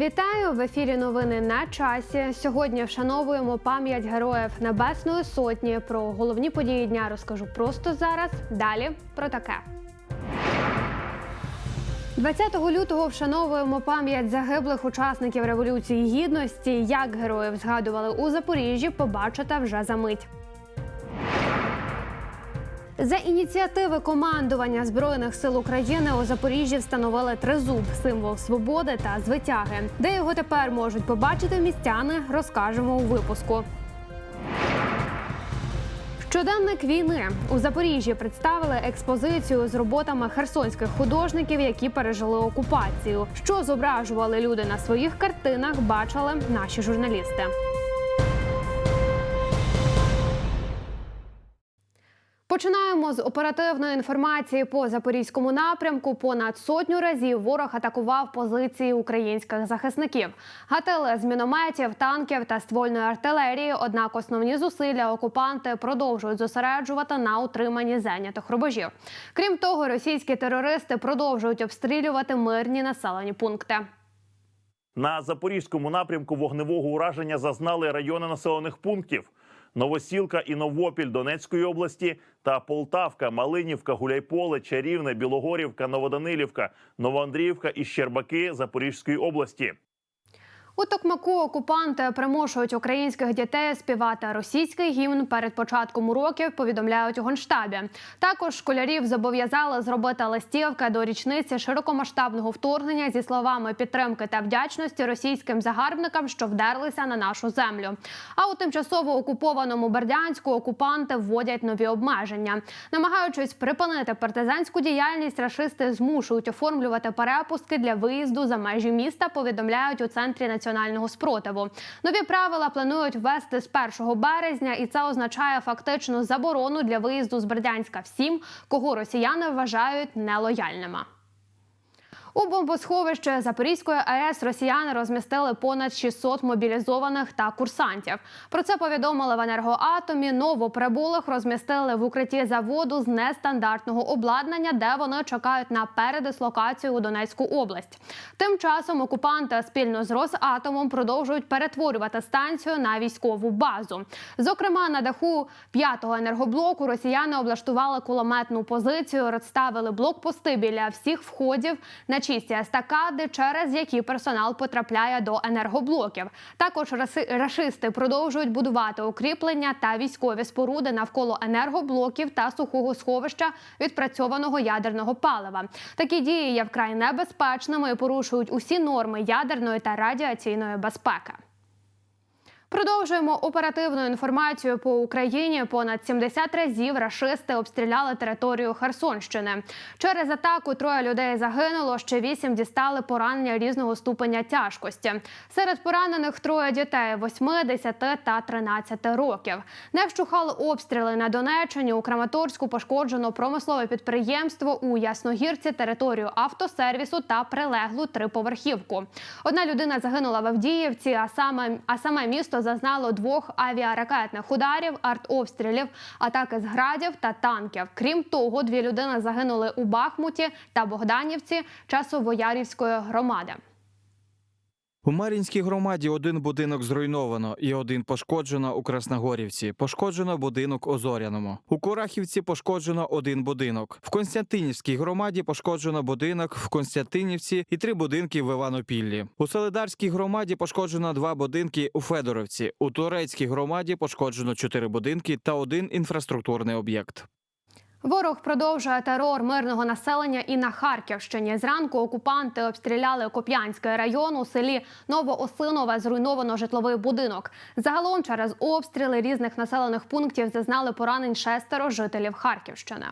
Вітаю в ефірі. Новини на часі. Сьогодні вшановуємо пам'ять героїв Небесної Сотні. Про головні події дня розкажу просто зараз. Далі про таке. 20 лютого вшановуємо пам'ять загиблих учасників революції гідності. Як героїв згадували у Запоріжжі, побачите вже за мить. За ініціативи командування збройних сил України у Запоріжжі встановили тризуб символ свободи та звитяги. Де його тепер можуть побачити містяни, розкажемо у випуску. Щоденник війни у Запоріжжі представили експозицію з роботами херсонських художників, які пережили окупацію. Що зображували люди на своїх картинах, бачили наші журналісти. Починаємо з оперативної інформації по запорізькому напрямку. Понад сотню разів ворог атакував позиції українських захисників. Гатили з мінометів, танків та ствольної артилерії. Однак основні зусилля окупанти продовжують зосереджувати на утриманні зайнятих рубежів. Крім того, російські терористи продовжують обстрілювати мирні населені пункти. На запорізькому напрямку вогневого ураження зазнали райони населених пунктів: Новосілка і Новопіль Донецької області та Полтавка, Малинівка, Гуляйполе, Чарівне, Білогорівка, Новоданилівка, Новоандріївка і Щербаки Запорізької області. У Токмаку окупанти примушують українських дітей співати російський гімн перед початком уроків. Повідомляють у генштабі. Також школярів зобов'язали зробити листівки до річниці широкомасштабного вторгнення зі словами підтримки та вдячності російським загарбникам, що вдерлися на нашу землю. А у тимчасово окупованому Бердянську окупанти вводять нові обмеження, намагаючись припинити партизанську діяльність, рашисти змушують оформлювати перепустки для виїзду за межі міста. Повідомляють у центрі національного спротиву. Нові правила планують ввести з 1 березня, і це означає фактично заборону для виїзду з Бердянська всім, кого росіяни вважають нелояльними. У бомбосховище Запорізької АЕС росіяни розмістили понад 600 мобілізованих та курсантів. Про це повідомили в енергоатомі. Новоприбулих розмістили в укритті заводу з нестандартного обладнання, де вони чекають на передислокацію у Донецьку область. Тим часом окупанти спільно з Росатомом продовжують перетворювати станцію на військову базу. Зокрема, на даху п'ятого енергоблоку росіяни облаштували кулеметну позицію, розставили блокпости біля всіх входів на чисті естакади, через які персонал потрапляє до енергоблоків. Також расисти продовжують будувати укріплення та військові споруди навколо енергоблоків та сухого сховища відпрацьованого ядерного палива. Такі дії є вкрай небезпечними і порушують усі норми ядерної та радіаційної безпеки. Продовжуємо оперативну інформацію по Україні. Понад 70 разів рашисти обстріляли територію Херсонщини. Через атаку троє людей загинуло. Ще вісім дістали поранення різного ступеня тяжкості. Серед поранених троє дітей 8, 10 та 13 років. Не вщухали обстріли на Донеччині. У Краматорську пошкоджено промислове підприємство у Ясногірці, територію автосервісу та прилеглу триповерхівку. Одна людина загинула в Авдіївці, а саме а саме місто зазнало двох авіаракетних ударів, артобстрілів, атаки з градів та танків. Крім того, дві людини загинули у Бахмуті та Богданівці часовоярівської громади. У Мар'їнській громаді один будинок зруйновано і один пошкоджено у Красногорівці. Пошкоджено будинок у Зоряному. У Курахівці пошкоджено один будинок. В Константинівській громаді пошкоджено будинок в Константинівці і три будинки в Іванопіллі. У Солидарській громаді пошкоджено два будинки у Федоровці. У Турецькій громаді пошкоджено чотири будинки та один інфраструктурний об'єкт. Ворог продовжує терор мирного населення і на Харківщині. Зранку окупанти обстріляли Коп'янський район у селі Новоосинове. Зруйновано житловий будинок. Загалом через обстріли різних населених пунктів зазнали поранень шестеро жителів Харківщини.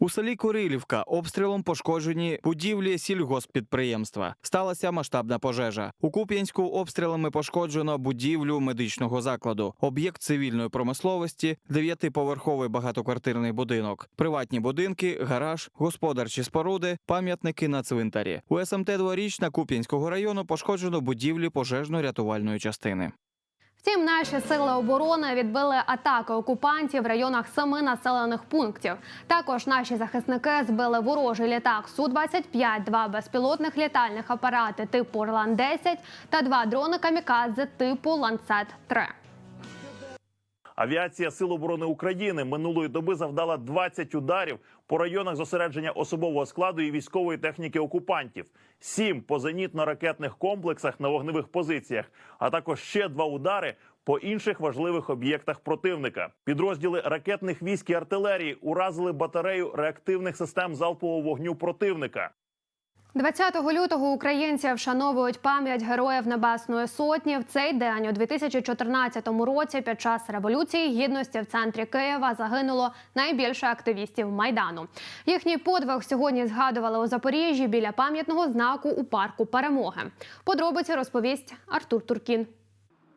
У селі Курилівка обстрілом пошкоджені будівлі сільгосппідприємства. Сталася масштабна пожежа. У Куп'янську обстрілами пошкоджено будівлю медичного закладу, об'єкт цивільної промисловості, дев'ятиповерховий багатоквартирний будинок, приватні будинки, гараж, господарчі споруди, пам'ятники на цвинтарі. У СМТ дворічна Куп'янського району пошкоджено будівлі пожежно-рятувальної частини. Втім, наші сили оборони відбили атаки окупантів в районах семи населених пунктів. Також наші захисники збили ворожий літак су 25 два безпілотних літальних апарати типу Орлан 10 та два дрони камікадзе типу Ланцет 3 Авіація Сил оборони України минулої доби завдала 20 ударів по районах зосередження особового складу і військової техніки окупантів, 7 по зенітно-ракетних комплексах на вогневих позиціях, а також ще два удари по інших важливих об'єктах противника. Підрозділи ракетних військ і артилерії уразили батарею реактивних систем залпового вогню противника. 20 лютого українці вшановують пам'ять героїв Небесної Сотні. В цей день у 2014 році під час революції гідності в центрі Києва загинуло найбільше активістів майдану. Їхній подвиг сьогодні згадували у Запоріжжі біля пам'ятного знаку у парку Перемоги. Подробиці розповість Артур Туркін.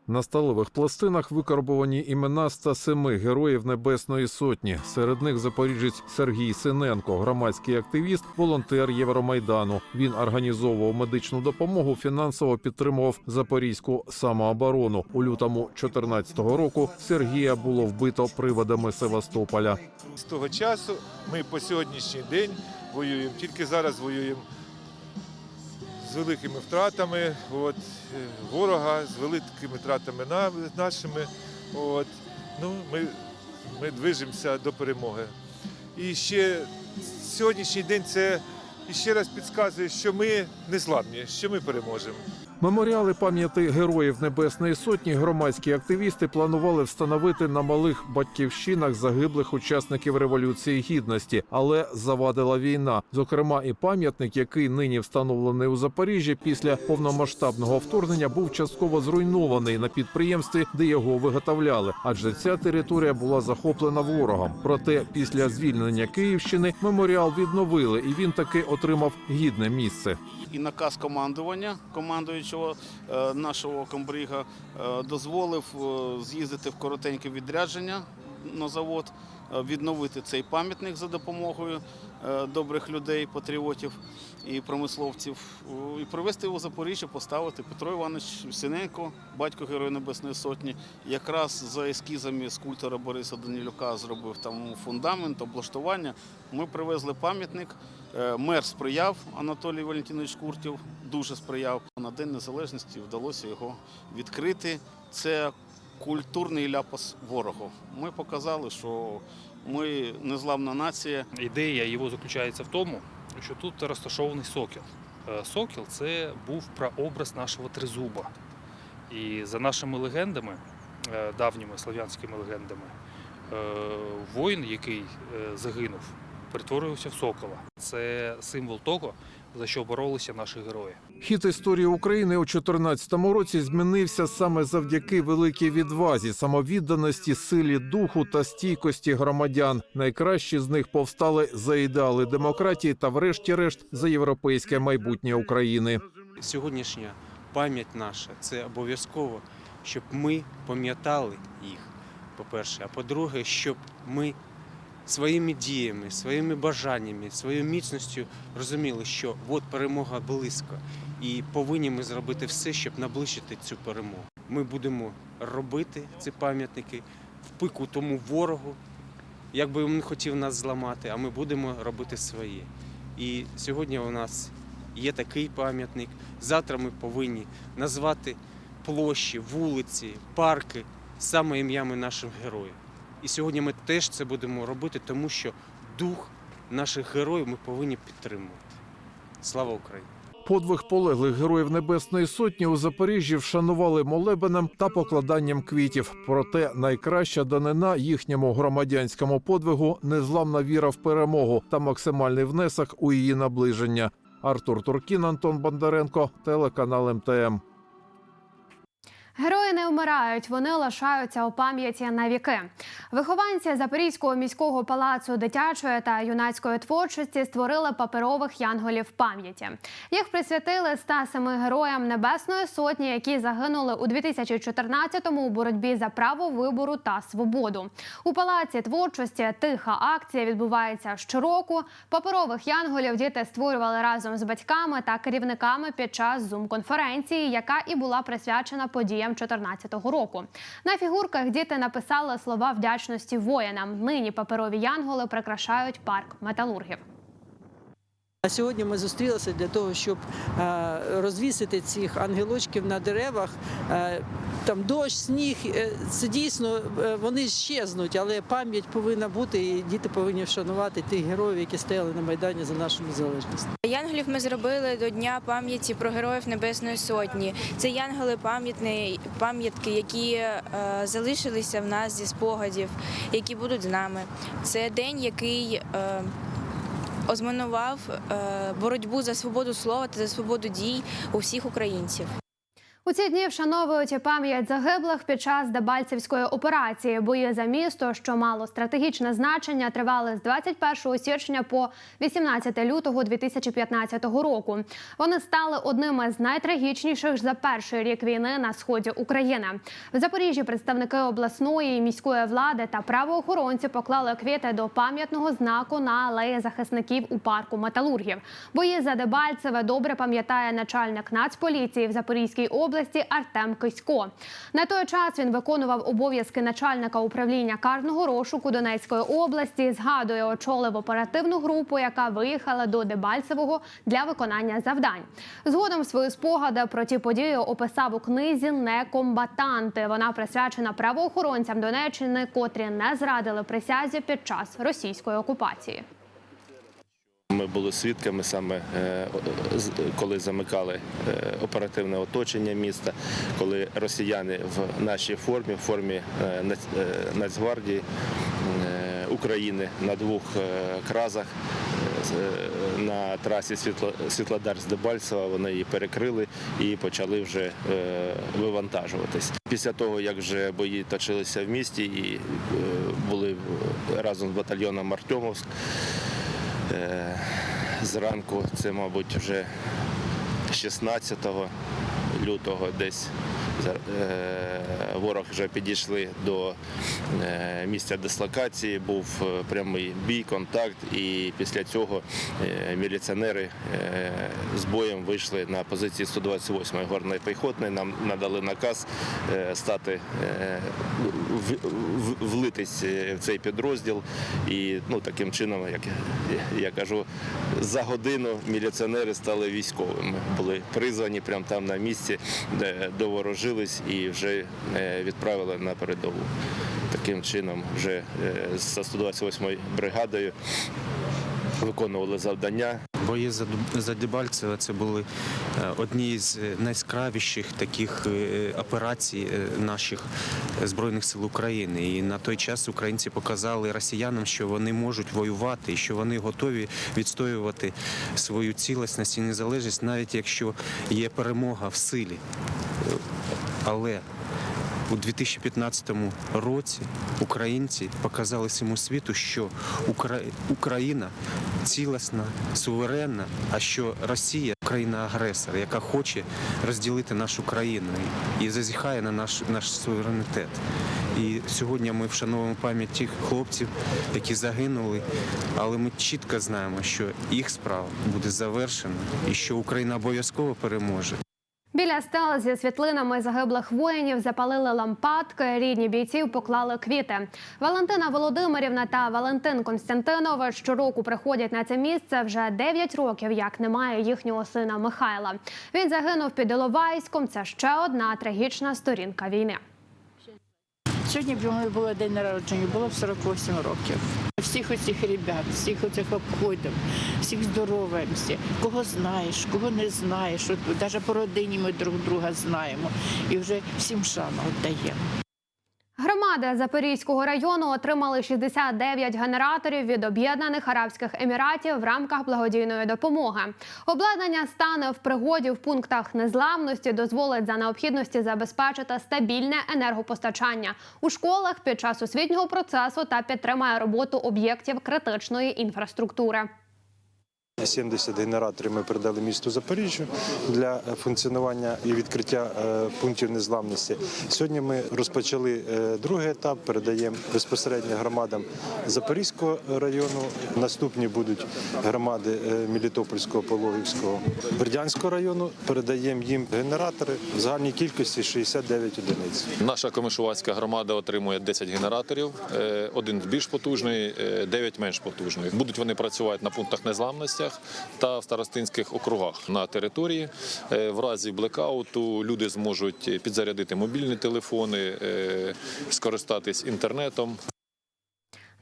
На сталевих пластинах викарбовані імена 107 героїв Небесної Сотні. Серед них запоріжець Сергій Синенко, громадський активіст, волонтер Євромайдану. Він організовував медичну допомогу, фінансово підтримував запорізьку самооборону. У лютому 2014 року Сергія було вбито приводами Севастополя. З того часу ми по сьогоднішній день воюємо. Тільки зараз воюємо з великими втратами от, ворога, з великими втратами на, нашими. От. Ну, ми, ми движемося до перемоги. І ще сьогоднішній день це ще раз підказує, що ми не слабні, що ми переможемо. Меморіали пам'яті героїв Небесної Сотні громадські активісти планували встановити на малих батьківщинах загиблих учасників революції гідності, але завадила війна. Зокрема, і пам'ятник, який нині встановлений у Запоріжжі після повномасштабного вторгнення, був частково зруйнований на підприємстві, де його виготовляли, адже ця територія була захоплена ворогом. Проте після звільнення Київщини меморіал відновили, і він таки отримав гідне місце. і наказ командування командуючого е, нашого комбрига е, дозволив е, з'їздити в коротеньке відрядження на завод, е, відновити цей пам'ятник за допомогою е, добрих людей, патріотів і промисловців, е, і привезти його в Запоріжжя, поставити Петро Іванович Синенко, батько Героя Небесної Сотні, якраз за ескізами скульптора Бориса Данілюка зробив там фундамент, облаштування. Ми привезли пам'ятник. Е, Мер сприяв Анатолій Валентинович Куртів, дуже сприяв. На День Незалежності вдалося його відкрити. Це культурний ляпас ворогу. Ми показали, що ми незламна нація. Ідея його заключається в тому, що тут розташований сокіл. Е, Сокіл це був прообраз нашого тризуба. І за нашими легендами, е, давніми слов'янськими легендами, е, воїн, який загинув, перетворився в сокола. Це символ того, за що боролися наші герої. Хід історії України у 2014 році змінився саме завдяки великій відвазі, самовідданості, силі духу та стійкості громадян. Найкращі з них повстали за ідеали демократії та, врешті-решт, за європейське майбутнє України. сьогоднішня пам'ять наша це обов'язково, щоб ми пам'ятали їх, по-перше, а по-друге, щоб ми своїми діями, своїми бажаннями, своєю міцністю розуміли, що от перемога близько, і повинні ми зробити все, щоб наближити цю перемогу. Ми будемо робити ці пам'ятники в пику тому ворогу, як би він хотів нас зламати, а ми будемо робити своє. І сьогодні у нас є такий пам'ятник. Завтра ми повинні назвати площі, вулиці, парки саме ім'ями наших героїв. І сьогодні ми теж це будемо робити, тому що дух наших героїв ми повинні підтримувати. Слава Україні! Подвиг полеглих героїв Небесної Сотні у Запоріжжі вшанували молебенем та покладанням квітів. Проте найкраща данина їхньому громадянському подвигу незламна віра в перемогу та максимальний внесок у її наближення. Артур Туркін, Антон Бондаренко, телеканал МТМ. Герої не вмирають, вони лишаються у пам'яті на віки. Вихованці Запорізького міського палацу дитячої та юнацької творчості створили паперових янголів пам'яті. Їх присвятили 107 героям Небесної сотні, які загинули у 2014-му у боротьбі за право вибору та свободу. У палаці творчості тиха акція відбувається щороку. Паперових янголів діти створювали разом з батьками та керівниками під час зум-конференції, яка і була присвячена подіям 2014 року. На фігурках діти написали слова вдячності воїнам. Нині паперові янголи прикрашають парк металургів. А сьогодні ми зустрілися для того, щоб е, розвісити цих ангелочків на деревах. Е, Там дощ, сніг, е, це дійсно вони щезнуть, але пам'ять повинна бути, і діти повинні вшанувати тих героїв, які стояли на майдані за нашу незалежність. Янголів ми зробили до Дня пам'яті про героїв Небесної Сотні. Це янголи пам'ятні пам'ятки, які залишилися в нас зі спогадів, які будуть з нами. Це день, який ознаменував е, боротьбу за свободу слова та за свободу дій у всіх українців. У ці дні вшановують пам'ять загиблих під час Дебальцевської операції. Бої за місто, що мало стратегічне значення, тривали з 21 січня по 18 лютого 2015 року. Вони стали одними з найтрагічніших за перший рік війни на сході України. В Запоріжжі представники обласної і міської влади та правоохоронці поклали квіти до пам'ятного знаку на алеї захисників у парку металургів. Бої за Дебальцеве добре пам'ятає начальник Нацполіції в Запорізькій області Артем Кисько. На той час він виконував обов'язки начальника управління карного розшуку Донецької області. Згадує, очолив оперативну групу, яка виїхала до Дебальцевого для виконання завдань. Згодом свої спогади про ті події описав у книзі Некомбатанти. Вона присвячена правоохоронцям Донеччини, котрі не зрадили присязі під час російської окупації. Ми були свідками саме е, коли замикали е, оперативне оточення міста, коли росіяни в нашій формі, в формі е, Нац- Нацгвардії України на двох кразах на трасі Світло- Світлодар з Дебальцева вони її перекрили і почали вже вивантажуватись. Після того, як вже бої точилися в місті і були разом з батальйоном Артемовськ. Е, Зранку, це, мабуть, вже 16 лютого десь ворог вже підійшли до е, місця дислокації, був е, прямий бій, контакт, і після цього е, міліціонери е, з боєм вийшли на позиції 128-ї горної піхотної. Нам надали наказ е, стати е, влитись е, в цей підрозділ. І ну, таким чином, як я- кажу, за годину міліціонери стали військовими. Були призвані прямо там на місці, де доворожились і вже е, відправили на передову. Таким чином, вже е, з 128-ю бригадою виконували завдання. Бої за, Дебальцеве це були е, одні з найяскравіших таких операцій наших Збройних сил України. І на той час українці показали росіянам, що вони можуть воювати і що вони готові відстоювати свою цілісність і незалежність, навіть якщо є перемога в силі. Але у 2015 році українці показали всьому світу, що Укра- Україна цілісна, суверенна, а що Росія країна-агресор, яка хоче розділити нашу країну і зазіхає на наш, наш суверенітет. І сьогодні ми вшановуємо пам'ять тих хлопців, які загинули, але ми чітко знаємо, що їх справа буде завершена і що Україна обов'язково переможе. Біля стел зі світлинами загиблих воїнів запалили лампадки. Рідні бійців поклали квіти. Валентина Володимирівна та Валентин Константинович щороку приходять на це місце вже 9 років, як немає їхнього сина Михайла. Він загинув під Іловайськом. Це ще одна трагічна сторінка війни. Сьогодні йому було день народження, було б 48 років. Всіх оцих ребят, всіх оцих обходів, всіх здороваємося. Кого знаєш, кого не знаєш. От навіть по родині ми друг друга знаємо. І вже всім шану віддаємо. Громади Запорізького району отримали 69 генераторів від Об'єднаних Арабських Еміратів в рамках благодійної допомоги. Обладнання стане в пригоді в пунктах незламності, дозволить за необхідності забезпечити стабільне енергопостачання у школах під час освітнього процесу та підтримає роботу об'єктів критичної інфраструктури. 70 генераторів ми передали місту Запоріжжю для е, функціонування і відкриття е, пунктів незламності. Сьогодні ми розпочали е, другий етап, передаємо безпосередньо громадам Запорізького району. Наступні будуть громади Мелітопольського, Пологівського, Бердянського району. Передаємо їм генератори в загальній кількості 69 одиниць. Наша Комишувацька громада отримує 10 генераторів, один більш потужний, е, 9 менш потужних. Будуть вони працювати на пунктах незламностях та в старостинських округах на території. Е, В разі блекауту люди зможуть підзарядити мобільні телефони, е, скористатись інтернетом.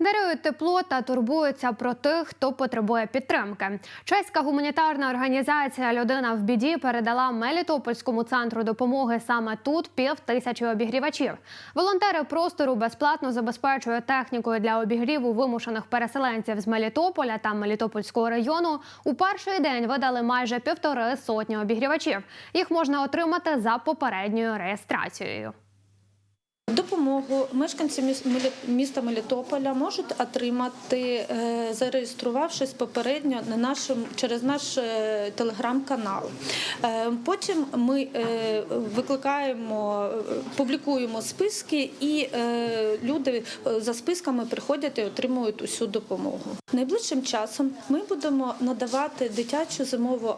Дарують тепло та турбуються про тих, хто потребує підтримки. Чеська гуманітарна організація Людина в біді передала Мелітопольському центру допомоги саме тут пів тисячі обігрівачів. Волонтери простору безплатно забезпечують технікою для обігріву вимушених переселенців з Мелітополя та Мелітопольського району. У перший день видали майже півтори сотні обігрівачів. Їх можна отримати за попередньою реєстрацією. Допомогу мешканці міста Мелітополя можуть отримати, е, зареєструвавшись попередньо на нашому через наш е, телеграм-канал. Е, Потім ми викликаємо, публікуємо списки, і люди за списками приходять і отримують усю допомогу. Найближчим часом ми будемо надавати дитячу зимову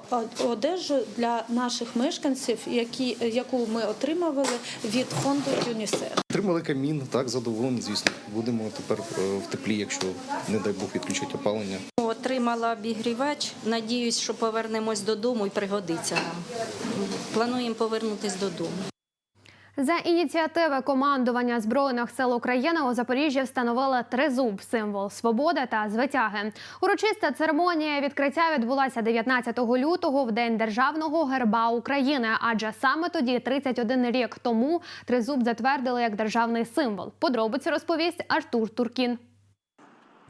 одежу для наших мешканців, які, яку ми отримували від фонду ЮНІСЕФ. Отримали камін, так, задоволені, звісно. Будемо тепер е, в теплі, якщо, не дай Бог, відключать опалення. Отримала обігрівач. Надіюсь, що повернемось додому і пригодиться нам. Плануємо повернутись додому. За ініціативи командування збройних сил України у Запоріжжі встановили тризуб символ свободи та звитяги. Урочиста церемонія відкриття відбулася 19 лютого в день державного герба України. Адже саме тоді, 31 рік тому, тризуб затвердили як державний символ. Подробиці розповість Артур Туркін.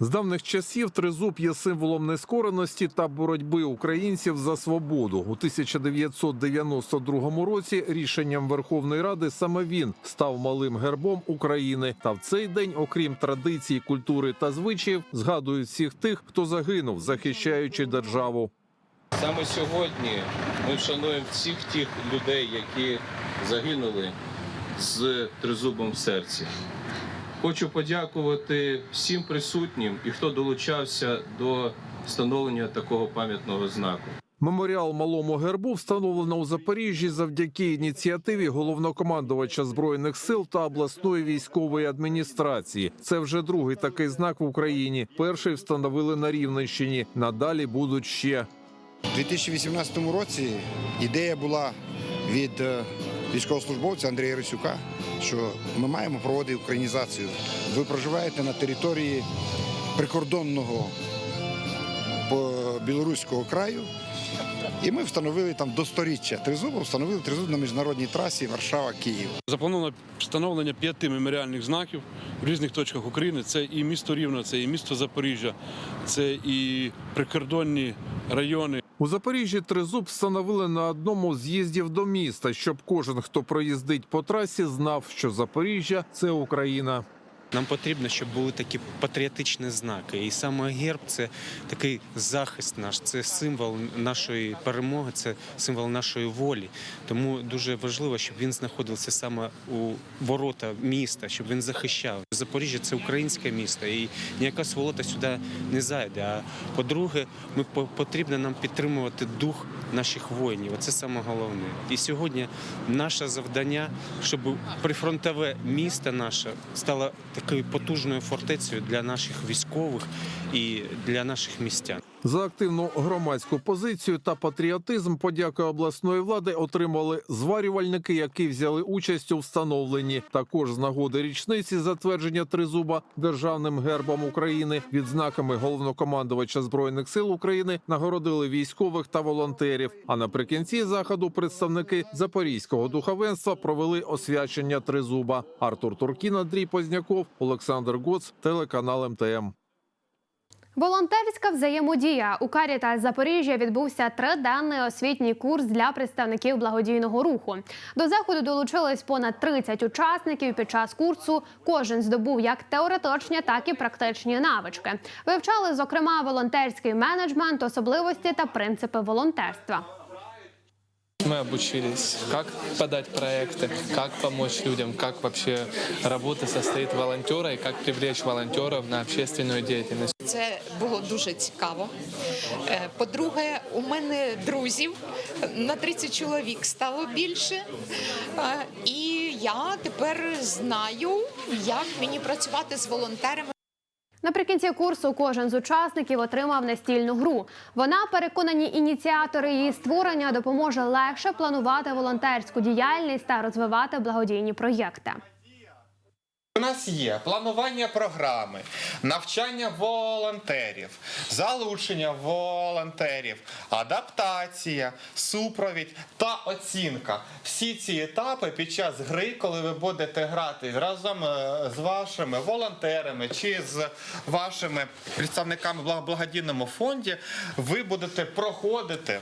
З давних часів тризуб є символом нескореності та боротьби українців за свободу. У 1992 році рішенням Верховної Ради саме він став малим гербом України. Та в цей день, окрім традицій, культури та звичаїв, згадують всіх тих, хто загинув, захищаючи державу. Саме сьогодні ми вшануємо всіх тих людей, які загинули з тризубом в серці. Хочу подякувати всім присутнім і хто долучався до встановлення такого пам'ятного знаку. Меморіал малому гербу встановлено у Запоріжжі завдяки ініціативі головнокомандувача збройних сил та обласної військової адміністрації. Це вже другий такий знак в Україні. Перший встановили на Рівненщині. Надалі будуть ще. У 2018 році ідея була від е, військовослужбовця Андрія Рисюка, що ми маємо проводити українізацію. Ви проживаєте на території прикордонного білоруського краю. І ми встановили там до сторіччя тризубу, встановили тризуб на міжнародній трасі Варшава-Київ. Заплановано встановлення п'яти меморіальних знаків в різних точках України. Це і місто Рівне, це і місто Запоріжжя, це і прикордонні райони. У Запоріжжі тризуб встановили на одному з з'їздів до міста, щоб кожен, хто проїздить по трасі, знав, що Запоріжжя це Україна. Нам потрібно, щоб були такі патріотичні знаки. І саме герб це такий захист наш, це символ нашої перемоги, це символ нашої волі. Тому дуже важливо, щоб він знаходився саме у ворота міста, щоб він захищав. Запоріжжя це українське місто, і ніяка сволота сюди не зайде. А по-друге, ми по- потрібно нам підтримувати дух наших воїнів. Це саме головне. І сьогодні наше завдання, щоб прифронтове місто наше стало такою потужною фортецею для наших військових і для наших містян. За активну громадську позицію та патріотизм подяки обласної влади отримали зварювальники, які взяли участь у встановленні. Також з нагоди річниці затвердження тризуба державним гербом України, відзнаками головнокомандувача збройних сил України нагородили військових та волонтерів. А наприкінці заходу представники запорізького духовенства провели освячення тризуба. Артур Туркін, Андрій Позняков, Олександр Гоц, телеканал МТМ. Волонтерська взаємодія у Карітас Запоріжжя відбувся триденний освітній курс для представників благодійного руху. До заходу долучились понад 30 учасників. Під час курсу кожен здобув як теоретичні, так і практичні навички. Вивчали зокрема волонтерський менеджмент, особливості та принципи волонтерства. Мы обучились, как подать проекты, как помочь людям, как вообще работа состоит волонтера и как привлечь волонтеров на общественную деятельность. Це було дуже цікаво. Е, По-друге, у мене друзів на 30 чоловік стало більше. Е, І я тепер знаю, як мені працювати з волонтерами. Наприкінці курсу кожен з учасників отримав настільну гру. Вона переконані ініціатори її створення допоможе легше планувати волонтерську діяльність та розвивати благодійні проєкти. У нас є планування програми, навчання волонтерів, залучення волонтерів, адаптація, супровідь та оцінка. Всі ці етапи під час гри, коли ви будете грати разом е, з вашими волонтерами чи з вашими представниками в благодійному фонді, ви будете проходити.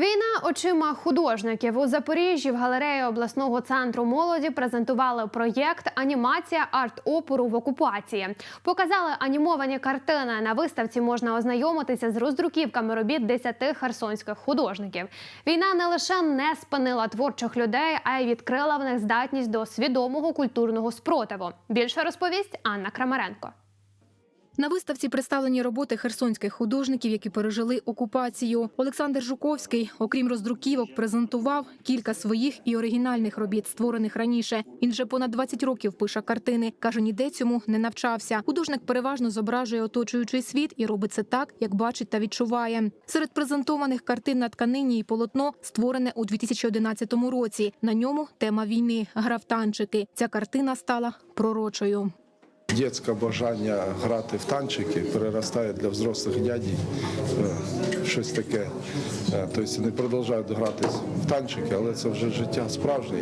Війна очима художників у Запоріжжі в галереї обласного центру молоді презентували проєкт Анімація арт-опору в окупації. Показали анімовані картини. На виставці можна ознайомитися з роздруківками робіт 10 херсонських художників. Війна не лише не спинила творчих людей, а й відкрила в них здатність до свідомого культурного спротиву. Більше розповість Анна Крамаренко. На виставці представлені роботи херсонських художників, які пережили окупацію. Олександр Жуковський, окрім роздруківок, презентував кілька своїх і оригінальних робіт, створених раніше. Він вже понад 20 років пише картини. каже, ніде цьому не навчався. Художник переважно зображує оточуючий світ і робить це так, як бачить та відчуває. Серед презентованих картин на тканині і полотно створене у 2011 році. На ньому тема війни гра в танчики. Ця картина стала пророчою. Дітське бажання грати в танчики переростає для взрослих дядій е, щось таке. Е, Тобто вони продовжують гратись в танчики, але це вже життя справжнє.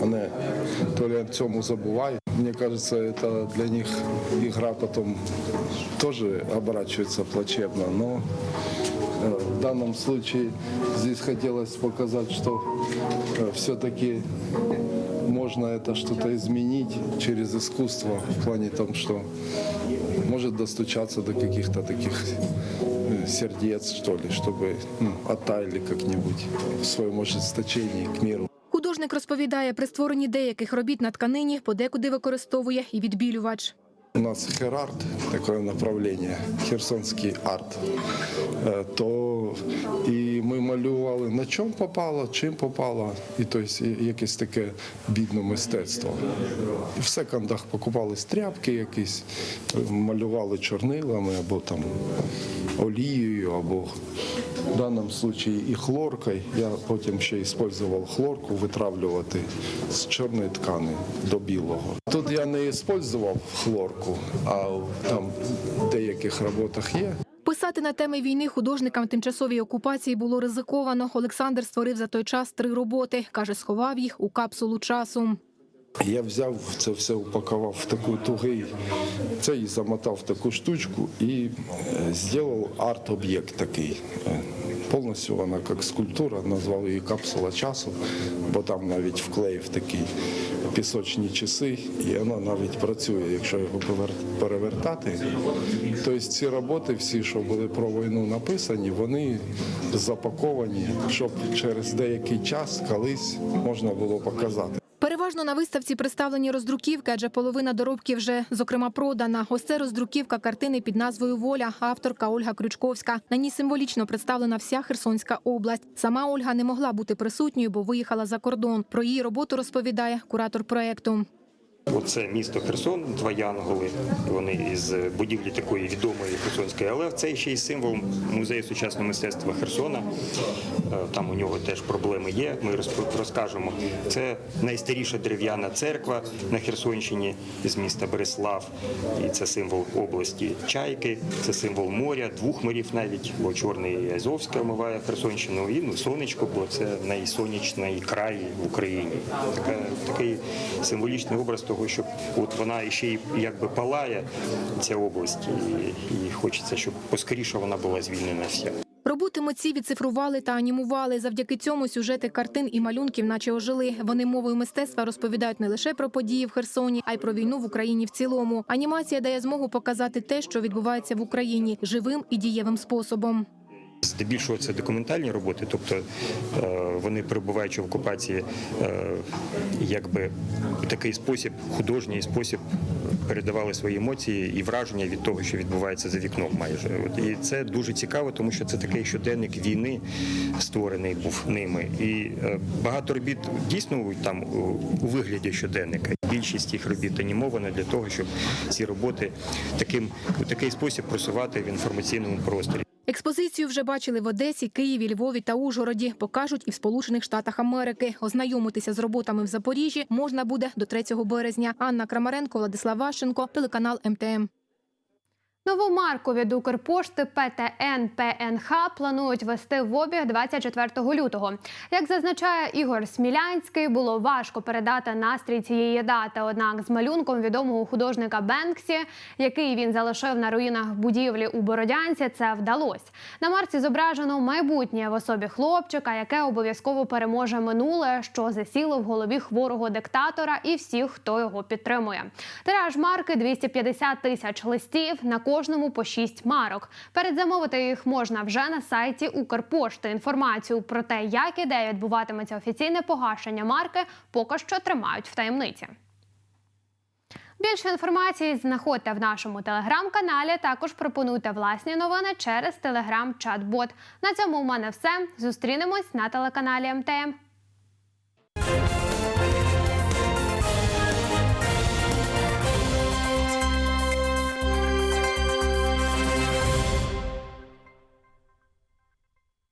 Вони то ли о цьому забувають. Мені кажется, это для них игра потом тоже оборачивается плачевно. Но э, в данном случае здесь хотелось показать, что все-таки можно это что-то изменить через искусство в плане том, что может достучаться до каких-то таких э, сердец, что ли, чтобы ну, оттаяли как-нибудь в своем ожесточении к миру. Художник розповідає, при створенні деяких робіт на тканині подекуди використовує і відбілювач. У нас херарт, такое направление, херсонский арт. то То і ми малювали на чому попало, чим попало, і тобто якесь таке бідне мистецтво. В секондах покупали стряпки якісь, малювали чорнилами або там олією, або в даному випадку і хлоркою. Я потім ще використовував хлорку витравлювати з чорної ткани до білого. Тут я не використовував хлорку, а там в деяких роботах є. Писати на теми війни художникам тимчасовій окупації було ризиковано. Олександр створив за той час три роботи. каже, сховав їх у капсулу часу. Я взяв це все, упакував в таку тугий, це і замотав таку штучку і е, зробив арт-об'єкт такий. Е, Повністю вона як скульптура, назвав її капсула часу, бо там навіть вклеїв такі пісочні часи, і вона навіть працює, якщо його перевертати. Тобто ці роботи, всі, що були про війну написані, вони запаковані, щоб через деякий час колись можна було показати. Переважно на виставці представлені роздруківки, адже половина доробки вже зокрема продана. Ось це роздруківка картини під назвою Воля, авторка Ольга Крючковська. На ній символічно представлена вся Херсонська область. Сама Ольга не могла бути присутньою, бо виїхала за кордон. Про її роботу розповідає куратор проекту. Оце місто Херсон, два янголи. Вони із будівлі такої відомої Херсонської, але це ще й символ музею сучасного мистецтва Херсона. Е, Там у нього теж проблеми є. Ми розкажемо. Це найстаріша дерев'яна церква на Херсонщині з міста Береслав. І це символ області Чайки, це символ моря, двох морів навіть, бо Чорний і Азовська омиває Херсонщину. І ну, сонечко, бо це найсонячний край в Україні. Така, такий символічний образ того, щоб от вона ще й якби палає ця область, і, і хочеться, щоб поскоріше вона була звільнена вся. Роботи митці відцифрували та анімували. Завдяки цьому сюжети картин і малюнків, наче ожили. Вони мовою мистецтва розповідають не лише про події в Херсоні, а й про війну в Україні в цілому. Анімація дає змогу показати те, що відбувається в Україні, живим і дієвим способом. Здебільшого це документальні роботи, тобто е, вони перебуваючи в окупації, е, якби у такий спосіб, художній спосіб передавали свої емоції і враження від того, що відбувається за вікном. Майже і це дуже цікаво, тому що це такий щоденник війни, створений був ними. І е, багато робіт дійсно там у вигляді щоденника. Більшість їх робіт анімована для того, щоб ці роботи таким у такий спосіб просувати в інформаційному просторі. Експозицію вже бачили в Одесі, Києві, Львові та Ужгороді. Покажуть і в Сполучених Штатах Америки. Ознайомитися з роботами в Запоріжжі можна буде до 3 березня. Анна Крамаренко, Владислав Ващенко, телеканал МТМ. Нову марку від Укрпошти ПТН ПНХ планують вести в обіг 24 лютого. Як зазначає Ігор Смілянський, було важко передати настрій цієї дати. Однак з малюнком відомого художника Бенксі, який він залишив на руїнах будівлі у Бородянці, це вдалося. На марці зображено майбутнє в особі хлопчика, яке обов'язково переможе минуле, що засіло в голові хворого диктатора і всіх, хто його підтримує. Тираж марки 250 тисяч листів на кожному по 6 марок. Передзамовити їх можна вже на сайті Укрпошти. Інформацію про те, як і де відбуватиметься офіційне погашення марки, поки що тримають в таємниці. Більше інформації знаходьте в нашому телеграм-каналі. Також пропонуйте власні новини через телеграм-чат-бот. На цьому в мене все. Зустрінемось на телеканалі МТМ.